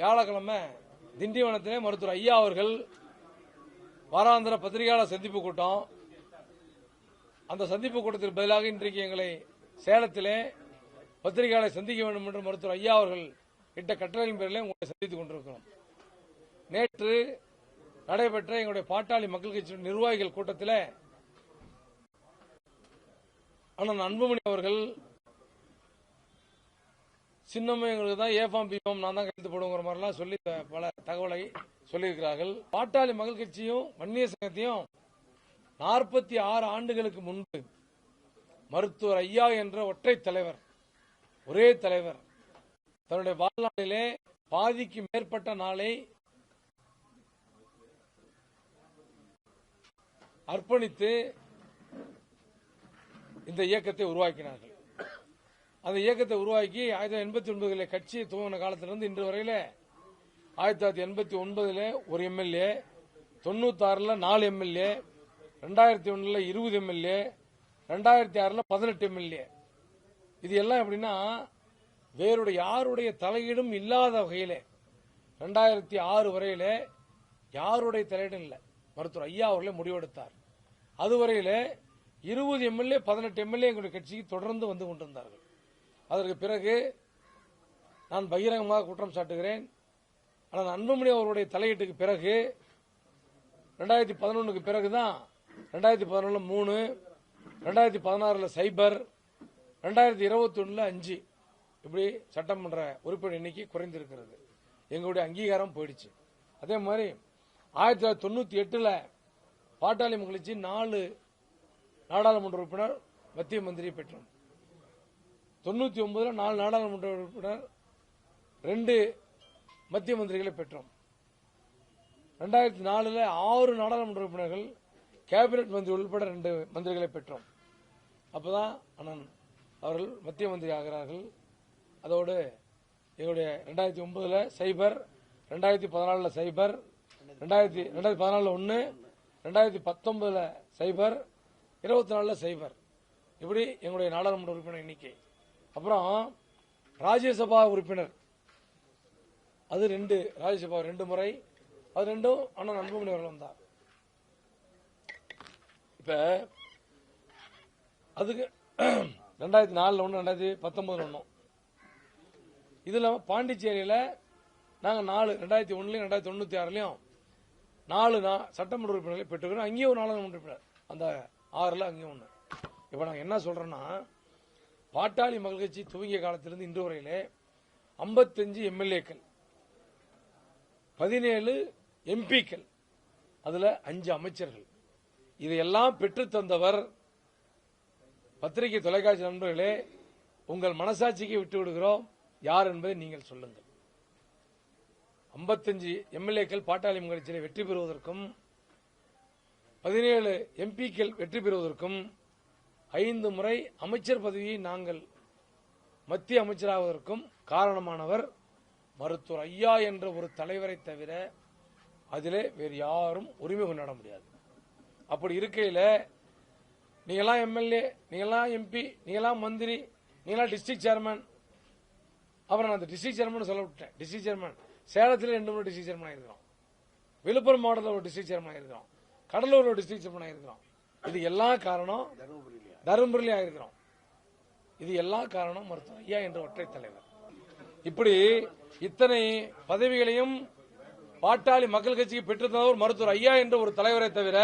வியாழக்கிழமை திண்டிவனத்திலே மருத்துவர் ஐயா அவர்கள் வாராந்திர பத்திரிகையாளர் சந்திப்பு கூட்டம். அந்த சந்திப்பு கூட்டத்திற்கு பதிலாக இன்றைக்கு எங்களை சேலத்திலே பத்திரிகையாளரை சந்திக்க வேண்டும் என்று மருத்துவர் ஐயா அவர்கள் இட்ட கட்டளையின் பேரில் உங்களை சந்தித்துக் கொண்டிருக்கிறோம். நேற்று நடைபெற்ற எங்களுடைய பாட்டாளி மக்கள் கட்சி நிர்வாகிகள் கூட்டத்தில் அண்ணன் அன்புமணி அவர்கள் சின்னமும் எங்களுக்கு தான் ஏஃபாம் பிஃபாம் நான் தான் கழுத்து போடுங்கிற மாதிரிலாம் சொல்லி பல தகவலை சொல்லியிருக்கிறார்கள். பாட்டாளி மகள் கட்சியும் வன்னிய சங்கத்தையும் நாற்பத்தி ஆறு ஆண்டுகளுக்கு முன்பு மருத்துவர் ஐயா என்ற ஒற்றை தலைவர் ஒரே தலைவர் தன்னுடைய வாழ்நாளிலே பாதிக்கு மேற்பட்ட நாளை அர்ப்பணித்து இந்த இயக்கத்தை உருவாக்கினார்கள். அந்த இயக்கத்தை உருவாக்கி ஆயிரத்தி தொள்ளாயிரத்தி எண்பத்தி ஒன்பதுல கட்சி துவங்கின காலத்திலிருந்து இன்று வரையில ஆயிரத்தி தொள்ளாயிரத்தி எண்பத்தி ஒன்பதுல ஒரு எம்எல்ஏ தொண்ணூத்தாறுல நாலு எம்எல்ஏ ரெண்டாயிரத்தி ஒண்ணுல இருபது எம்எல்ஏ ரெண்டாயிரத்தி ஆறுல பதினெட்டு எம்எல்ஏ. இது எல்லாம் எப்படின்னா வேறுடைய யாருடைய தலையீடும் இல்லாத வகையில ரெண்டாயிரத்தி ஆறு வரையில யாருடைய தலையீடும் இல்லை. மருத்துவர் ஐயா அவர்களே முடிவெடுத்தார். அதுவரையில இருபது எம்எல்ஏ பதினெட்டு எம்எல்ஏ எங்களுடைய கட்சிக்கு தொடர்ந்து வந்து கொண்டிருந்தார்கள். அதற்கு பிறகு நான் பகிரங்கமாக குற்றம் சாட்டுகிறேன். ஆனால் அன்புமணி அவருடைய தலையீட்டுக்கு பிறகு ரெண்டாயிரத்தி பதினொன்றுக்கு பிறகுதான் ரெண்டாயிரத்தி பதினொன்று மூணு ரெண்டாயிரத்தி பதினாறில் சைபர் ரெண்டாயிரத்தி இருபத்தி ஒன்றில் அஞ்சு. இப்படி சட்டமன்ற உறுப்பினர் எண்ணிக்கை குறைந்திருக்கிறது. எங்களுடைய அங்கீகாரம் போயிடுச்சு. அதே மாதிரி ஆயிரத்தி தொள்ளாயிரத்தி தொண்ணூற்றி எட்டில் பாட்டாளி மகிழ்ச்சி நாலு நாடாளுமன்ற உறுப்பினர் மத்திய மந்திரி பெற்றோம். தொண்ணூற்றி ஒன்பதுல நாலு நாடாளுமன்ற உறுப்பினர் ரெண்டு மத்திய மந்திரிகளை பெற்றோம். ரெண்டாயிரத்தி நாலுல ஆறு நாடாளுமன்ற உறுப்பினர்கள் கேபினெட் மந்திரி உள்பட ரெண்டு மந்திரிகளை பெற்றோம். அப்பதான் அண்ணன் அவர்கள் மத்திய மந்திரி ஆகிறார்கள். அதோடு எங்களுடைய ரெண்டாயிரத்தி ஒன்பதுல சைபர் ரெண்டாயிரத்தி பதினாலுல சைபர் ரெண்டாயிரத்தி ரெண்டாயிரத்தி பதினாலுல ஒன்று ரெண்டாயிரத்தி பத்தொன்பதுல சைபர் இருபத்தி நாலுல சைபர். இப்படி எங்களுடைய நாடாளுமன்ற உறுப்பினர் எண்ணிக்கை. அப்புறம் ராஜ்யசபா உறுப்பினர். அது ரெண்டு ராஜ்யசபா ரெண்டு முறை அது ரெண்டும் அண்ணன் அன்புமணி அவர்கள் வந்தார். இப்ப அதுக்கு ரெண்டாயிரத்தி நாலுல ஒன்று ரெண்டாயிரத்தி பத்தொன்பதுல ஒன்றும் இதுல பாண்டிச்சேரியில நாங்கள் நாலு ரெண்டாயிரத்தி ஒண்ணுலயும் ரெண்டாயிரத்தி தொண்ணூத்தி ஆறுலயும் நாலு நான் சட்டமன்ற உறுப்பினர்களை பெற்றுக்கிறோம். அங்கேயும் ஒரு நாடாளுமன்ற உறுப்பினர். அந்த ஆறுல அங்கேயும் ஒன்று இப்போ நாங்கள் என்ன சொல்றோம்னா பாட்டாளி மக்கள் கட்சி துவங்கிய காலத்திலிருந்து இன்று வரையிலே ஐம்பத்தஞ்சு எம்எல்ஏக்கள் பதினேழு எம்பிக்கள் அதுல அஞ்சு அமைச்சர்கள். இதையெல்லாம் பெற்றுத்தந்தவர் பத்திரிகை தொலைக்காட்சி நண்பர்களே உங்கள் மனசாட்சிக்கு விட்டு விடுகிறோம் யார் என்பதை நீங்கள் சொல்லுங்கள். ஐம்பத்தஞ்சு எம்எல்ஏக்கள் பாட்டாளி மகிழ்ச்சியில் வெற்றி பெறுவதற்கும் பதினேழு எம்பிக்கள் வெற்றி பெறுவதற்கும் ஐந்து முறை அமைச்சர் பதவியை நாங்கள் மத்திய அமைச்சராவதற்கும் காரணமானவர் மருத்துவர் ஐயா என்ற ஒரு தலைவரை தவிர அதிலே வேறு யாரும் உரிமை கொண்டாட முடியாது. அப்படி இருக்கையில் நீங்களாம் எம்எல்ஏ நீங்களாம் எம்பி நீங்களாம் மந்திரி நீங்களாம் டிஸ்ட்ரிக்ட் சேர்மன். அப்புறம் நான் அந்த டிஸ்ட்ரிக்ட் சேர்மன் சொல்ல விட்டேன். District chairman. சேலத்தில் ரெண்டு மூணு டிஸ்ட்ரிக்ட் சேர்மன் ஆயிருக்கிறோம். விழுப்புரம் மாவட்டத்தில் ஒரு டிஸ்ட்ரிக்ட் சேர்மன் ஆயிருக்கிறோம். கடலூர் ஒரு டிஸ்ட்ரிக்ட் சேர்மன் ஆயிருக்கிறோம். இது எல்லா காரணம் தருமபுரியில் ஆயிருக்கிறோம். இது எல்லா காரணம் மருத்துவர் ஐயா என்ற ஒற்றை தலைவர். இப்படி இத்தனை பதவிகளையும் பாட்டாளி மக்கள் கட்சிக்கு பெற்றுத்தந்தவர் மருத்துவர் ஐயா என்ற ஒரு தலைவரை தவிர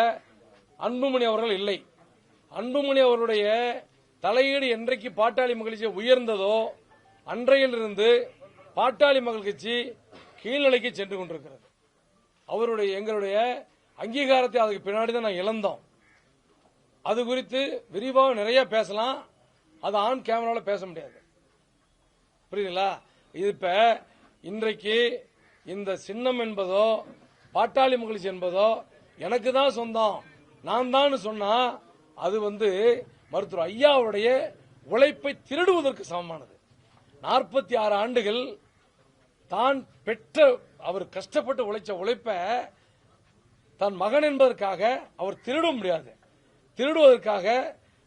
அன்புமணி அவர்கள் இல்லை. அன்புமணி அவர்களுடைய தலையீடு என்றைக்கு பாட்டாளி மக்கள் கட்சி உயர்ந்ததோ அன்றையிலிருந்து பாட்டாளி மக்கள் கட்சி கீழ்நிலைக்கு சென்று கொண்டிருக்கிறது. அவருடைய எங்களுடைய அங்கீகாரத்தை அதுக்கு பின்னாடி தான் நான் இழந்தோம். அது குறித்து விரிவாக நிறைய பேசலாம். அது ஆன் கேமராவில் பேச முடியாது. புரியுதுங்களா? இது இப்ப இன்றைக்கு இந்த சின்னம் என்பதோ பாட்டாளி மகிழ்ச்சி என்பதோ எனக்கு தான் சொந்தம். நான் தான் சொன்னா அது வந்து மருத்துவர் ஐயாவுடைய உழைப்பை திருடுவதற்கு சமமானது. நாற்பத்தி ஆறு ஆண்டுகள் தான் பெற்ற அவர் கஷ்டப்பட்டு உழைச்ச உழைப்பை தன் மகன் என்பதற்காக அவர் திருட முடியாது. திருடுவதற்காக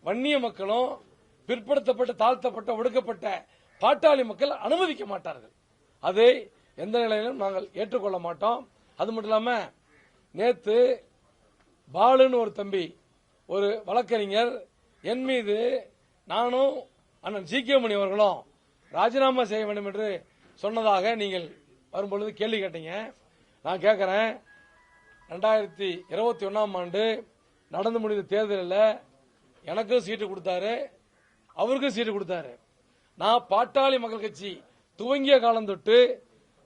வன்னிய மக்களும் பிற்படுத்தப்பட்ட தாழ்த்தப்பட்ட ஒடுக்கப்பட்ட பாட்டாளி மக்கள் அனுமதிக்க மாட்டார்கள். அதை எந்த நிலையிலும் நாங்கள் ஏற்றுக்கொள்ள மாட்டோம். அது மட்டும் இல்லாம நேத்து பாலுன்னு ஒரு தம்பி ஒரு வழக்கறிஞர் என் மீது நானும் அண்ணன் ஜி. கே. மணி அவர்களும் ராஜினாமா செய்ய வேண்டும் என்று சொன்னதாக நீங்கள் வரும்பொழுது கேள்வி கேட்டீங்க. நான் கேட்கிறேன் ரெண்டாயிரத்தி இருபத்தி ஒன்னாம் ஆண்டு நடந்து முடிந்த தேர்தலில் எனக்கும் சீட்டு கொடுத்தாரு அவருக்கும் சீட்டு கொடுத்தாரு. நான் பாட்டாளி மக்கள் கட்சி துவங்கிய காலம் தொட்டு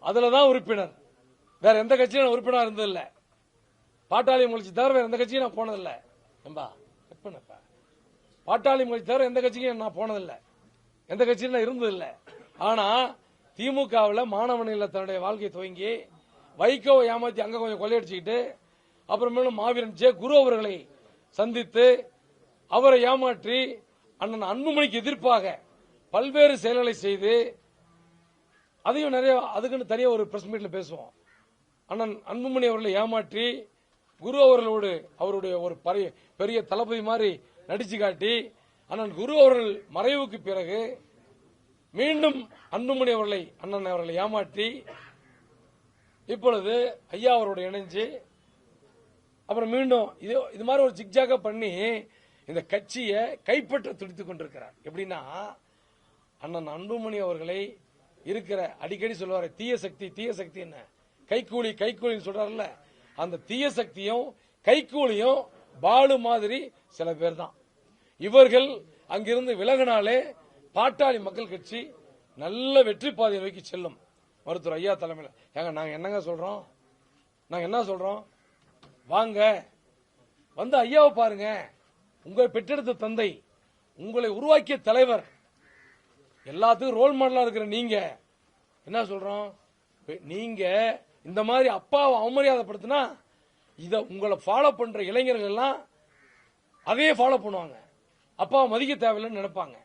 அதுல தான் உறுப்பினர். வேற எந்த கட்சியும் நான் உறுப்பினர் இருந்ததில்லை. பாட்டாளி முயற்சி தவிர வேற எந்த கட்சியும் நான் போனதில்லை. ஏம்பா கட் பாட்டாளி மொழி தவிர எந்த கட்சிக்கும் நான் போனதில்லை. எந்த கட்சியும் நான் இருந்ததில்லை. ஆனா திமுகவில் மாணவனில் தன்னுடைய வாழ்க்கையை துவங்கி வைகோவை ஏமாத்தி அங்க கொஞ்சம் கொள்ளையடிச்சுக்கிட்டு அப்புறமேலும் மாவீரன் ஜே குரு அவர்களை சந்தித்து அவரை ஏமாற்றி அண்ணன் அன்புமணிக்கு எதிர்ப்பாக பல்வேறு செயல்களை செய்து அதையும் நிறைய அதுக்குன்னு தனியாக ஒரு பிரஸ் மீட்ல பேசுவோம். அண்ணன் அன்புமணி அவர்களை ஏமாற்றி குரு அவர்களோடு அவருடைய ஒரு பெரிய தளபதி மாதிரி நடிச்சு காட்டி அண்ணன் குரு அவர்கள் மறைவுக்கு பிறகு மீண்டும் அன்புமணி அவர்களை அண்ணன் அவர்களை ஏமாற்றி இப்பொழுது ஐயா அவரோட இணைஞ்சு அப்புறம் மீண்டும் இது இது மாதிரி ஒரு ஜிக்ஜாக பண்ணி இந்த கட்சியை கைப்பற்ற துடித்துக் கொண்டிருக்கிறார். எப்படின்னா அண்ணன் அன்புமணி அவர்களை இருக்கிற அடிக்கடி சொல்லுவாரு தீய சக்தி தீய சக்தி என்ன? கைக்கூலி கைக்கூலின்னு சொல்றாருல்ல. அந்த தீய சக்தியும் கைக்கூலியும் பாலு மாதிரி சில பேர் தான் இவர்கள் அங்கிருந்து விலகினாலே பாட்டாளி மக்கள் கட்சி நல்ல வெற்றி பாதையை நோக்கி செல்லும். மருத்துவர் ஐயா தலைமையில். ஏங்க நாங்க என்னங்க சொல்றோம்? நாங்க என்ன சொல்றோம்? வாங்க. வந்து ஐயாவை பாருங்க. உங்களை பெற்றெடுத்த தந்தை உங்களை உருவாக்கிய தலைவர் எல்லாத்துக்கும் ரோல் மாடலா இருக்கிற நீங்க. என்ன சொல்றோம்? நீங்க இந்த மாதிரி அப்பாவை அவமரியாதைப்படுத்தினா இத உங்களை ஃபாலோ பண்ற இளைஞர்கள் எல்லாம் அதையே ஃபாலோ பண்ணுவாங்க. அப்பாவை மதிக்க தேவையில்லைன்னு நினைப்பாங்க.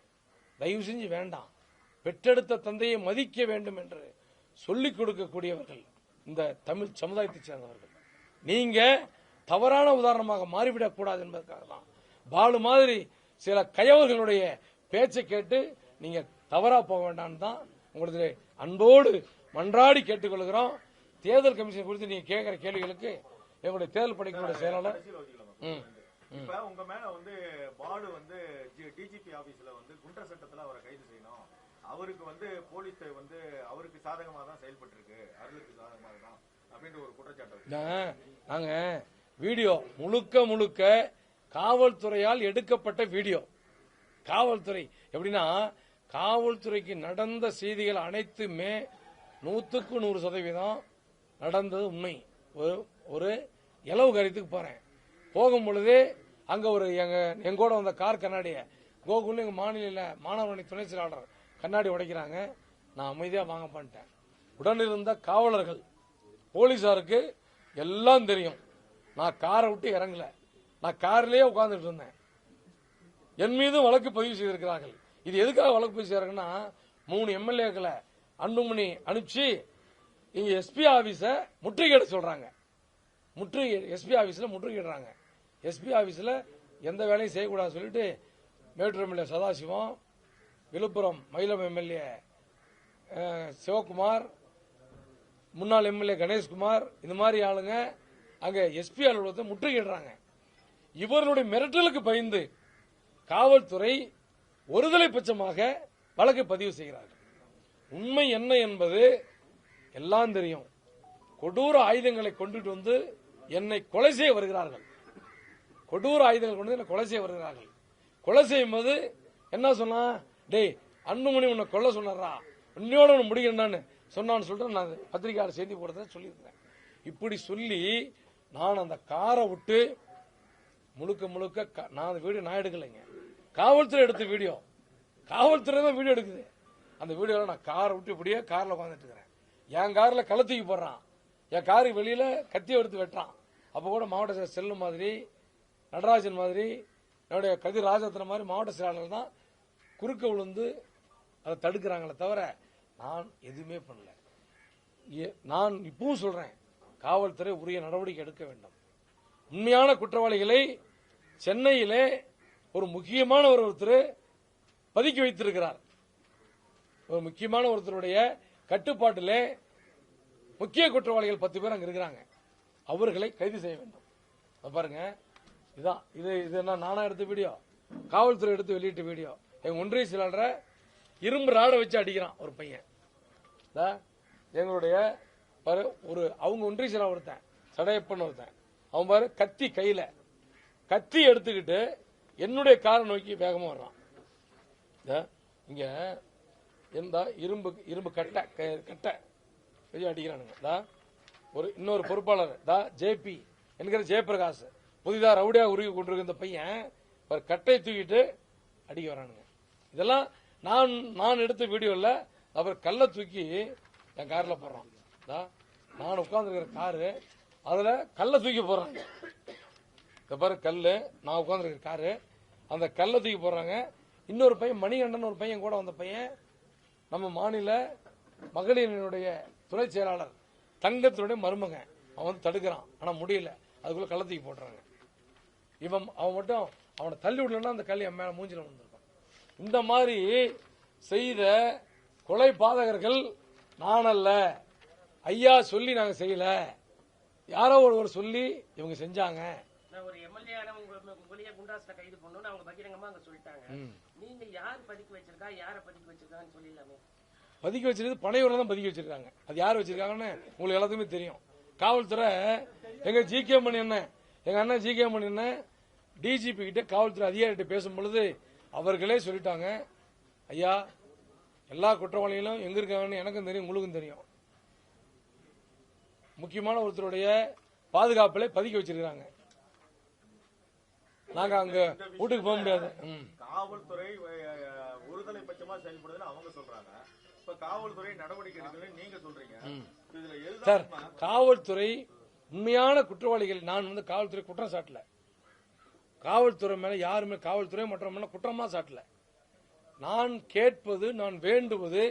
தயவு செஞ்சு வேண்டாம். பெற்றெடுத்த தந்தையை மதிக்க வேண்டும் என்று சொல்லிக் கொடுக்கக்கூடியவர்கள் இந்த தமிழ் சமுதாயத்தைச் சேர்ந்தவர்கள். நீங்க தவறான உதாரணமாக மாறிவிடக் கூடாது என்பதற்காக தான் பாலு மாதிரி சில கயவர்களுடைய பேச்சை கேட்டு நீங்க தவறா போக வேண்டாம்னு தான் உங்களுக்கு அன்போடு மன்றாடி கேட்டுக்கொள்கிறோம். தேர்தல் கமிஷன் குறித்து நீங்க கேட்கிற கேள்விகளுக்கு எங்களுடைய தேர்தல் பணிகளுடைய செயலாளர் இப்ப உங்க மேல வந்து பாலு வந்து டிஜிபி ஆபீஸ்ல வந்து குண்டர் சட்டத்துல அவரை கைது செய்யணும். அவருக்கு வந்து போலீஸ் வந்து அவருக்கு சாதகமா தான் செயல்பட்டு இருக்கு அருளுக்கு சாதகமாக தான் நாங்க வீடியோ முழுக்க முழுக்க காவல்துறையால் எடுக்கப்பட்ட வீடியோ. காவல்துறை எப்படின்னா காவல்துறைக்கு நடந்த செய்திகள் அனைத்துமே நூத்துக்கு நூறு சதவீதம் நடந்தது உண்மை. ஒரு ஒரு இலவு காரியத்துக்கு போறேன். போகும் பொழுது அங்க ஒரு எங்க எங்கூட வந்த கார் கண்ணாடிய கோகுல் எங்க மாநில மாணவரணி துணை செயலாளர் கண்ணாடி உடைக்கிறாங்க. நான் அமைதியா வாங்க பண்ணிட்டேன். உடன் இருந்த காவலர்கள் போலீசாருக்கு எல்லாம் தெரியும். நான் காரை விட்டு இறங்கல. நான் கார்லயே உட்கார்ந்துட்டு இருந்தேன். என் மீதும் வழக்கு பதிவு செய்திருக்கிறார்கள். இது எதுக்காக வழக்கு பதிவு செய்யறாங்கன்னா மூணு எம்எல்ஏக்களை அன்புமணி அனுப்பிச்சு இங்க எஸ்பி ஆபீஸ முற்றுகையிட சொல்றாங்க. முற்றுகை எஸ்பி ஆபீஸ்ல முற்றுகையிடுறாங்க. எஸ்பி ஆபீஸ்ல எந்த வேலையும் செய்யக்கூடாதுன்னு சொல்லிட்டு மேட்டூர் எம்எல்ஏ சதாசிவம் விழுப்புரம் மயிலம் எம்எல்ஏ சிவகுமார் முன்னாள் எம்எல்ஏ கணேஷ்குமார் இந்த மாதிரி ஆளுங்க அங்க எஸ்பி அலுவலகத்தை முற்றுகையிடுறாங்க. இவர்களுடைய மிரட்டலுக்கு பயந்து காவல்துறை ஒருதலை பட்சமாக வழக்கை பதிவு செய்கிறார்கள். உண்மை என்ன என்பது எல்லாம் தெரியும். கொடூர ஆயுதங்களை கொண்டுட்டு வந்து என்னை கொலை செய்ய வருகிறார்கள். கொடூர ஆயுதங்கள் கொண்டு வந்து என்னை கொலை செய்ய வருகிறார்கள். கொலை செய்யும் போது என்ன சொன்னா டேய் அன்புமணி உன்னை கொல்ல சொன்னாரா இன்னையோட உன்னை முடிக்கணும்னு சொன்னான்னு சொல்லிட்டு நான் பத்திரிகையாளர் செய்தி போடுறத சொல்லியிருந்தேன். இப்படி சொல்லி நான் அந்த காரை விட்டு முழுக்க முழுக்க க- நான் அந்த வீடியோ நான் எடுக்கலைங்க. காவல்துறை எடுத்த வீடியோ. காவல்துறை தான் வீடியோ எடுக்குது. அந்த வீடியோவில் நான் காரை விட்டு இப்படியே காரில் உட்காந்துட்டு இருக்கிறேன். என் காரில் கழுத்துக்கு போடுறான். என் காருக்கு வெளியில் கத்தி எடுத்து வெட்டுறான். அப்போ கூட மாவட்ட செயலர் செல்லும் மாதிரி நடராஜன் மாதிரி என்னுடைய கதிர் ராஜரத்னம் மாதிரி மாவட்ட செயலாளர் தான் குறுக்க விழுந்து அதை தடுக்கிறாங்களே தவிர நான் எதுவுமே பண்ணல. ஏ- நான் இப்பவும் சொல்றேன் காவல்துறை உரிய நடவடிக்கை எடுக்க வேண்டும். உண்மையான குற்றவாளிகளை சென்னையிலே ஒரு முக்கியமான ஒரு ஒருத்தர் பதுக்கி வைத்திருக்கிறார். ஒரு முக்கியமான ஒருத்தருடைய கட்டுப்பாட்டிலே முக்கிய குற்றவாளிகள் பத்து பேர் அங்க இருக்கிறாங்க. அவர்களை கைது செய்ய வேண்டும். பாருங்க இதான் இது இது என்ன நானா எடுத்த வீடியோ? காவல்துறை எடுத்து வெளியிட்ட வீடியோ. எங்க ஒன்றிய செயலாளரை இரும்பு ராடை வச்சு அடிக்கிறான் ஒரு பையன். எங்களுடைய ஒரு அவங்க ஒன்றிய ஒருத்தன் சடையப்பன் ஒருத்தன். அவன் பாரு கத்தி கையில. கத்தி எடுத்துக்கிட்டு என்னுடைய காரை நோக்கி வேகமா வர்றான். இங்க இருந்தா இரும்பு இரும்பு கட்டை கட்டை வச்சு அடிக்கிறானுங்க. ஒரு இன்னொரு பொறுப்பாளர் தா ஜேபி. என்கிற ஜெயபிரகாஷ். புதிதாக ரவுடியாக உருவி கொண்டிருக்க இந்த பையன் ஒரு கட்டையை தூக்கிட்டு அடிக்க வரானுங்க இதெல்லாம் நான் நான் எடுத்த வீடியோவில் அவர் கல்லை தூக்கி என் காரில் போடுறான். நான் உட்காந்துருக்கிற காரு அதில் கல்லை தூக்கி போடுறாங்க. இந்த பாரு கல் நான் உட்காந்துருக்கிற காரு அந்த கல்லை தூக்கி போடுறாங்க. இன்னொரு பையன் மணிகண்டன் ஒரு பையன் கூட வந்த பையன் நம்ம மாநில மகளிரினுடைய துணை செயலாளர் தங்கத்தினுடைய மருமகன். அவன் வந்து தடுக்கிறான் ஆனால் முடியல. அதுக்குள்ளே கள்ளத்துக்கு தூக்கி போடுறாங்க இவன் அவன் மட்டும் அவனை தள்ளி விடலன்னா அந்த கல் என் மேலே மூஞ்சில வந்துடும் இந்த மாதிரி செய்த கொலை பாதகர்கள் நான் அல்ல ஐயா சொல்லி நாங்க செய்யல. யாரோ ஒருவர் சொல்லி இவங்க செஞ்சாங்க. பதுக்கி வச்சிருக்கா? பனையூர்ல தான் பதுக்கி வச்சிருக்காங்க. அது யார் வச்சிருக்காங்கன்னு உங்களுக்கு எல்லாத்துக்குமே தெரியும். காவல்துறை எங்க ஜி கே மணி என்ன எங்க அண்ணன் ஜி கே மணி என்ன டிஜிபி கிட்ட காவல்துறை அதிகாரிகிட்ட பேசும் பொழுது அவர்களே சொல்லிட்டாங்க ஐயா எல்லா குற்றவாளிகளும் எங்க இருக்காங்கன்னு எனக்கும் தெரியும் உங்களுக்கும் தெரியும். முக்கியமான ஒருத்தருடைய பாதுகாப்பில் பதுக்கி வச்சிருக்காங்க நாங்க அங்க வீட்டுக்கு போக முடியாது. காவல்துறை ஒருதலை பட்சமா செயல்படுதுன்னு அவங்க சொல்றாங்க. இப்ப காவல்துறை நடவடிக்கை நீங்க சொல்றீங்க. சார் காவல்துறை உண்மையான குற்றவாளிகள் நான் வந்து காவல்துறை குற்றம் சாட்டல. காவல்துறை மேல யாருமே காவல்துறை மற்ற குற்றமா சாட்டல. நான் கேட்பது நான் வேண்டுவது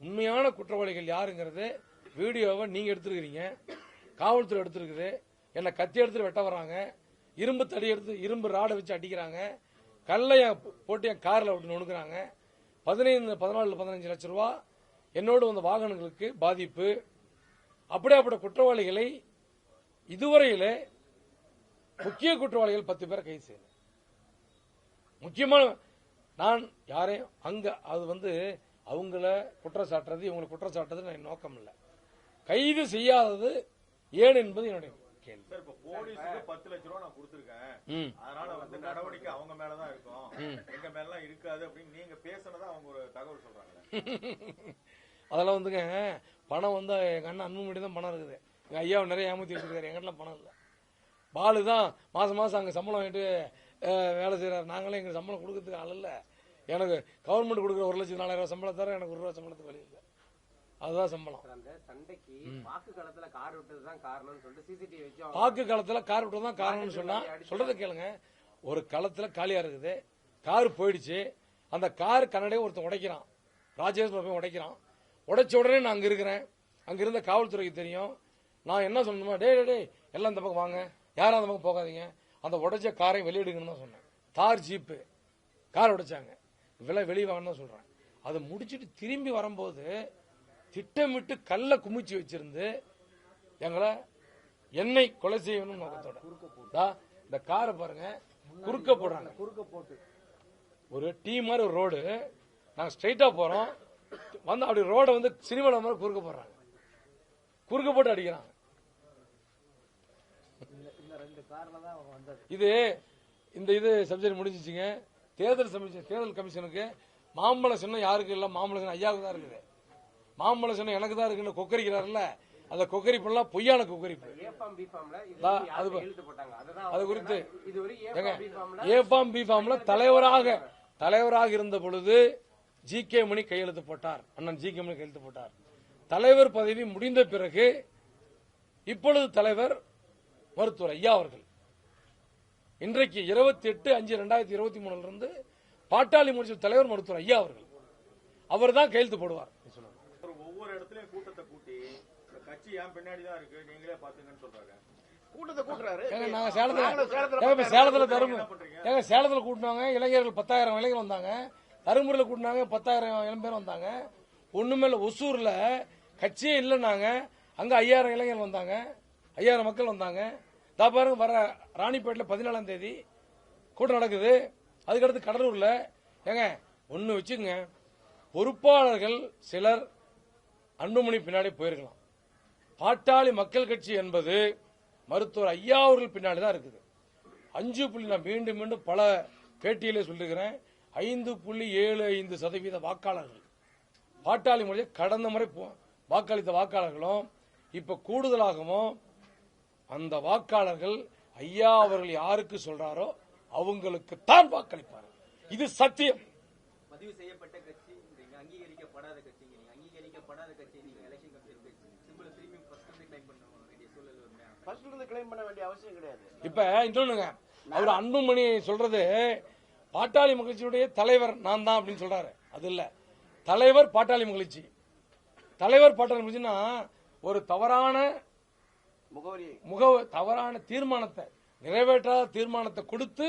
உண்மையான குற்றவாளிகள் யாருங்கிறது வீடியோவை நீங்க எடுத்துருக்கிறீங்க காவல்துறை எடுத்திருக்குது என்னை கத்தி எடுத்துட்டு வெட்ட வர்றாங்க இரும்பு தடி எடுத்து இரும்பு ராடை வச்சு அடிக்கிறாங்க கல்லை போட்டு என் காரில் விட்டு நுணுக்குறாங்க பதினைந்து பதினாலு பதினஞ்சு லட்ச ரூபா என்னோடு வந்த வாகனங்களுக்கு பாதிப்பு. அப்படியாப்பட்ட குற்றவாளிகளை இதுவரையிலே முக்கிய குற்றவாளிகள் பத்து பேரை கைது செய்யணும் முக்கியமான நான் யாரையும் அங்க அது வந்து அவங்கள குற்றம் சாட்டுறது இவங்களை குற்றம் சாட்டுறது நான் நோக்கம் இல்லை. கைது செய்யாதது ஏன் என்பது என்னுடைய கேள்வி. போலீஸுக்கு பத்து லட்ச ரூபா நான் கொடுத்துருக்கேன். அதனால வந்து நடவடிக்கை அவங்க மேலதான் இருக்கும். எங்க மேலாம் இருக்காது அப்படின்னு நீங்க பேசுனதா அவங்க ஒரு தகவல் சொல்றாங்க அதெல்லாம் வந்துங்க பணம் வந்து எங்க அண்ணன் அன்புமணி தான் பணம் இருக்குது. எங்க ஐயாவை நிறைய ஏமாத்தி வச்சிருக்காரு எங்கிட்ட பணம் இல்லை. பாலு தான் மாசம் மாசம் அங்க சம்பளம் வாங்கிட்டு வேலை செய்யறாரு நாங்களே எங்களுக்கு சம்பளம் கொடுக்கறதுக்கு ஆள் இல்ல. எனக்கு கவர்மெண்ட் கொடுக்குற ஒரு லட்சம் நாலாயிரம் சம்பளம் தர எனக்கு ஒரு ரூபா சம்பளத்துக்கு வழி இல்லை. அதுதான் சம்பளம். அந்த சண்டைக்கு வாக்கு களத்துல கார் விட்டதுதான் காரணம்னு சொல்லிட்டு சிசிடிவி வச்சு அவங்க பாக்கு களத்துல கார் விட்டு தான் காரணம்னு சொன்னா சொல்றத கேளுங்க. ஒரு களத்துல காலியா இருக்குது. கார் போயிடுச்சு. அந்த கார் கன்னடையே ஒருத்தன் உடைக்கிறான். ராஜேஷ் போய் உடைக்கிறான். உடைச்ச உடனே நான் அங்க இருக்கிறேன். அங்க இருந்த காவல்துறைக்கு தெரியும். நான் என்ன சொல்லணுமா? டேய், டேய் எல்லாம் இந்த பக்கம் வாங்க. யாரும் அந்த பக்கம் போகாதீங்க. அந்த உடைச்ச காரை வெளியிடுங்கன்னு தான் சொன்னேன். தார் ஜீப்பு. கார் உடைச்சாங்க. விலை வெளியே வாங்கன்னு தான் சொல்கிறேன் அதை முடிச்சுட்டு திரும்பி வரும்போது திட்டமிட்டு கல்லை குமிச்சு வச்சிருந்து எங்களை என்னை கொலை செய்யணும் நோக்கத்தோட. இந்த காரை பாருங்க குறுக்க போடுறாங்க. குறுக்க போட்டு ஒரு டீ மாதிரி ஒரு ரோடு. நாங்கள் ஸ்ட்ரைட்டாக போகிறோம் வந்து அப்படி ரோடை வந்து சினிமாவில் மாதிரி குறுக்க போடுறாங்க. குறுக்க போட்டு அடிக்கிறாங்க இந்த இந்த ரெண்டு கார்ல தான் அவங்க வந்தது இது இந்த இது சப்ஜெக்ட் முடிஞ்சிச்சுங்க. தேர்தல் தேர்தல் கமிஷனுக்கு மாம்பழம் சின்னம் யாருக்கு இல்ல? மாம்பழம் சின்னம் ஐயாவுக்கு தான் இருக்குது. சின்னம் எனக்கு தான் இருக்குன்னு கொக்கரிக்கிறாருல்ல? அந்த கொக்கரிப்பெல்லாம் பொய்யான கொக்கரிப்பு அது குறித்து ஏ ஃபார்ம் பி ஃபார்ம்ல தலைவராக தலைவராக இருந்த பொழுது ஜி கே மணி கையெழுத்து போட்டார். அண்ணன் ஜி கே மணி கையெழுத்து போட்டார். தலைவர் பதவி முடிந்த பிறகு இப்பொழுது தலைவர் மருத்துவர் ஐயா அவர்கள். இன்றைக்கு இருபத்தி எட்டு அஞ்சு ரெண்டாயிரத்தி இருபத்தி மூணுல இருந்து பாட்டாளி முடிச்ச தலைவர் மருத்துவர் ஐயா அவர்கள். அவர் தான் கையெழுத்து போடுவார். ஒரு ஒவ்வொரு இடத்துலயும் கூட்டத்தை கூட்டி கட்சி ஏன் பின்னாடி தான் இருக்கு நீங்களே பாத்துங்கன்னு சொல்றாங்க. சேலத்துல ஏங்க, சேலத்துல தரும என்ன பண்றீங்க? ஏங்க சேலத்துல கூட்டினாங்க இளைஞர்கள் பத்தாயிரம் இளைஞர் வந்தாங்க. தருமபுரியில கூட்டினாங்க பத்தாயிரம் இளம் பேர் வந்தாங்க. ஒண்ணுமே இல்ல ஒசூர்ல கட்சியே இல்லைன்னாங்க. அங்க ஐயாயிரம் இளைஞர்கள் வந்தாங்க. ஐயாயிரம் மக்கள் வந்தாங்க. தா பாருங்க வர ராணிப்பேட்டில் பதினாலாம் தேதி கூட்டம் நடக்குது. அதுக்கடுத்து கடலூரில். ஏங்க ஒன்று வச்சுக்கோங்க. பொறுப்பாளர்கள் சிலர் அன்புமணி பின்னாடி போயிருக்கலாம். பாட்டாளி மக்கள் கட்சி என்பது மருத்துவர் ஐயா அவர்கள் பின்னாடி தான் இருக்குது. அஞ்சு புள்ளி நான் மீண்டும் மீண்டும் பல பேட்டியிலே சொல்லியிருக்கிறேன். ஐந்து புள்ளி ஏழு ஐந்து சதவீத வாக்காளர்கள். பாட்டாளி முறையை கடந்த முறை போ- வாக்களித்த வாக்காளர்களும் இப்போ கூடுதலாகவும் அந்த வாக்காளர்கள் ஐயா அவர்கள் யாருக்கு சொல்றாரோ அவங்களுக்கு தான் வாக்களிப்பார். இது சத்தியம். பதிவு செய்யப்பட்ட கட்சி நீங்க அங்கீகரிக்கப்படாத கட்சி நீங்க அங்கீகரிக்கப்படாத கட்சி நீங்க எலெக்ஷன் கமிஷன் சிம்பிள் திரும்பி ஃபர்ஸ்ட் வந்து கிளைம் பண்ண வேண்டிய சூழல் வருமே ஃபர்ஸ்ட்ல இருந்து கிளைம் பண்ண வேண்டிய அவசியம் கிடையாது. இப்ப இன்னொன்னுங்க அவர் அன்புமணி சொல்றது பாட்டாளி மகிழ்ச்சியுடைய தலைவர் நான் தான் அப்படின்னு சொல்றாரு. அது இல்ல. தலைவர் பாட்டாளி மகிழ்ச்சி. தலைவர் பாட்டாளி மகிழ்ச்சின்னா ஒரு தவறான முகவரி முக தவறான தீர்மானத்தை நிறைவேற்றாத தீர்மானத்தை கொடுத்து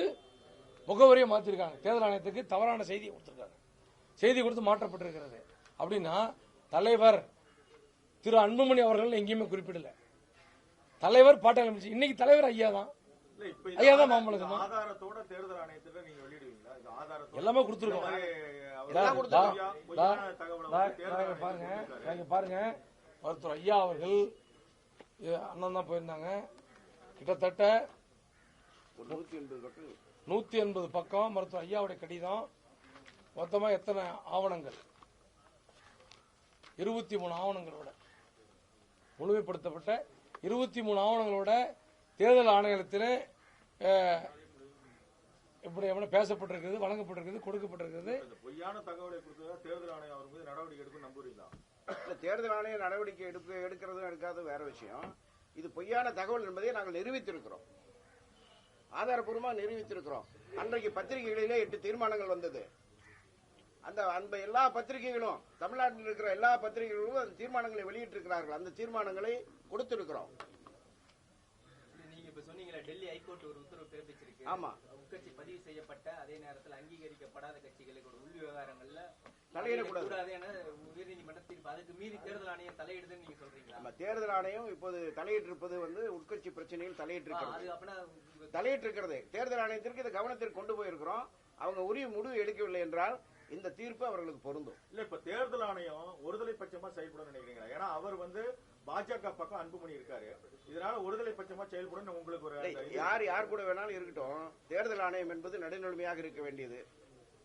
முகவரியை மாத்திருக்காங்க. தேர்தல் ஆணையத்துக்கு தவறான செய்தியை கொடுத்திருக்காங்க. செய்தி கொடுத்து மாற்றப்பட்டிருக்கிறது. அப்படின்னா தலைவர் திரு அன்புமணி அவர்கள் எங்கேயுமே குறிப்பிடல. தலைவர் பாட்டாளி இன்னைக்கு தலைவர் ஐயா தான். இல்ல இப்ப இது ஐயா தான் மாம்பழம். ஆதாரத்தோட தேர்தல் ஆணையத்துல நீங்க வெளியிடுவீங்களா? இது ஆதாரத்தோட. எல்லாமே கொடுத்துருக்கோம். பாருங்க பாருங்க மருத்துவர் ஐயா அவர்கள் அண்ணன் தான் போயிருந்தாங்க. கிட்டத்தட்ட நூத்தி எண்பது பக்கம் நூத்தி எண்பது பக்கம் மருத்துவர் ஐயாவுடைய கடிதம். மொத்தமா எத்தனை ஆவணங்கள்? இருபத்தி மூணு ஆவணங்களோட முழுமைப்படுத்தப்பட்ட இருபத்தி மூணு ஆவணங்களோட தேர்தல் ஆணையத்தில் இப்படி எவ்வளவு பேசப்பட்டிருக்கிறது வழங்கப்பட்டிருக்கிறது கொடுக்கப்பட்டிருக்கிறது பொய்யான தகவலை கொடுத்ததா தேர்தல் ஆணையம் அவர் மீது நடவடிக்கை எடுக்கும் நம்புறீங்களா? தேர்தல் ஆணையம் நடவடிக்கை எடுக்க எடுக்கிறதும் எடுக்காத வேற விஷயம். இது பொய்யான தகவல் என்பதை நாங்கள் நிரூபித்திருக்கிறோம். ஆதாரபூர்வமா நிரூபித்திருக்கிறோம். அன்றைக்கு பத்திரிகைகளிலே எட்டு தீர்மானங்கள் வந்தது. அந்த அந்த எல்லா பத்திரிகைகளும் தமிழ்நாட்டில் இருக்கிற எல்லா பத்திரிகைகளும் அந்த தீர்மானங்களை வெளியிட்டிருக்கிறார்கள். அந்த தீர்மானங்களை கொடுத்திருக்கிறோம் இது நீங்க இப்ப சொன்னீங்களா டெல்லி ஹைகோர்ட் ஒரு உத்தரவு பிறப்பிச்சிருக்கு. ஆமா. உட்கட்சி பதிவு செய்யப்பட்ட அதே நேரத்தில் அங்கீகரிக்கப்படாத கட்சிகளுக்கு ஒரு உள் விவகாரங்கள்ல தலையிடக்கூடாது. கூடாது என உயர்நீதிமன்ற தீர்ப்பு. அதுக்கு மீறி தேர்தல் ஆணையம் தலையிடுதுன்னு நீங்க சொல்றீங்களா? நம்ம தேர்தல் ஆணையம் இப்போது தலையிட்டிருப்பது வந்து உட்கட்சி பிரச்சனையில் தலையிட்டிருக்கிறது. தலையிட்டிருக்கிறது. தேர்தல் ஆணையத்திற்கு இதை கவனத்திற்கு கொண்டு போயிருக்கிறோம். அவங்க உரிய முடிவு எடுக்கவில்லை என்றால் இந்த தீர்ப்பு அவர்களுக்கு பொருந்தும். இல்ல இப்ப தேர்தல் ஆணையம் ஒருதலை பட்சமா செயல்படும் நினைக்கிறீங்களா? ஏன்னா அவர் வந்து பாஜக பக்கம் அன்புமணி இருக்காரு. இதனால ஒருதலை பட்சமா செயல்படும் உங்களுக்கு ஒரு யார் யார் கூட வேணாலும் இருக்கட்டும் தேர்தல் ஆணையம் என்பது நடுநிலைமையாக இருக்க வேண்டியது.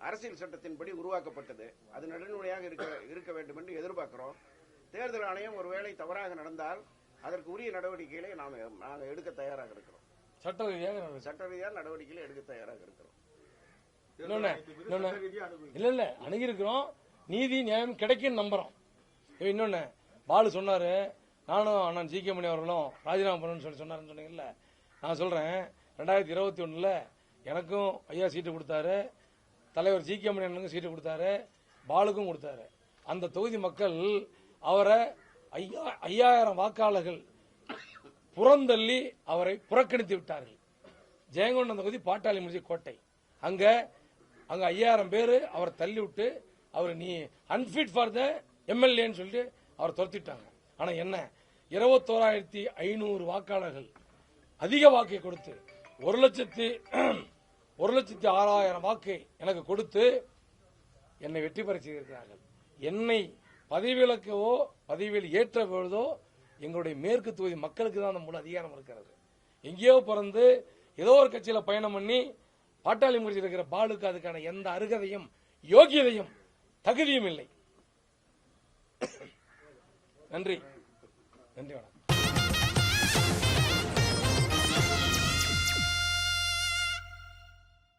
அரசியல் சட்டத்தின்படி உருவாக்கப்பட்டது. அது நடுநிலையாக இருக்க இருக்க வேண்டும் என்று எதிர்பார்க்கிறோம். தேர்தல் ஆணையம் ஒருவேளை தவறாக நடந்தால் அதற்கு உரிய நடவடிக்கைகளை நாம் நாங்கள் எடுக்க தயாராக இருக்கிறோம். சட்ட ரீதியாக நடவடிக்கை. சட்ட ரீதியாக நடவடிக்கைகளை எடுக்க தயாராக இருக்கிறோம். இல்ல இல்ல அணுகிருக்கிறோம் நீதி நியாயம் கிடைக்கும் நம்புறோம். இன்னொன்னு பாலு சொன்னாரு நானும் அண்ணன் ஜி கே மணி அவர்களும் ராஜினாமா பண்ணணும்னு சொல்லி சொன்னாருன்னு சொன்னீங்கல்ல நான் சொல்கிறேன் ரெண்டாயிரத்தி இருபத்தி ஒன்றில் எனக்கும் ஐயா சீட்டு கொடுத்தாரு தலைவர் ஜி கே மணி அண்ணனுக்கும் சீட்டு கொடுத்தாரு பாலுக்கும் கொடுத்தாரு. அந்த தொகுதி மக்கள் அவரை ஐயா ஐயாயிரம் வாக்காளர்கள் புறந்தள்ளி அவரை புறக்கணித்து விட்டார்கள். ஜெயங்கொண்டம் தொகுதி பாட்டாளி முடிஞ்ச கோட்டை. அங்க அங்க ஐயாயிரம் பேர் அவரை தள்ளி விட்டு அவர் நீ அன்ஃபிட் ஃபார் த எம்எல்ஏன்னு சொல்லிட்டு அவரை துரத்திட்டாங்க. ஆனா என்ன? இருபத்தோராயிரத்தி ஐநூறு வாக்காளர்கள் அதிக வாக்கை கொடுத்து ஒரு லட்சத்தி ஒரு லட்சத்தி ஆறாயிரம் வாக்கை எனக்கு கொடுத்து என்னை வெற்றி பெற செய்திருக்கிறார்கள். என்னை பதவிவிலக்கவோ பதவியில் ஏற்ற பொழுதோ எங்களுடைய மேற்கு தொகுதி மக்களுக்கு தான் அந்த முழு அதிகாரம் இருக்கிறது. எங்கேயோ பிறந்து ஏதோ ஒரு கட்சியில் பயணம் பண்ணி பாட்டாளி முடிச்சு இருக்கிற பாலுக்கு அதுக்கான எந்த அருகதையும் யோகியதையும் தகுதியும் இல்லை. நன்றி. なんではな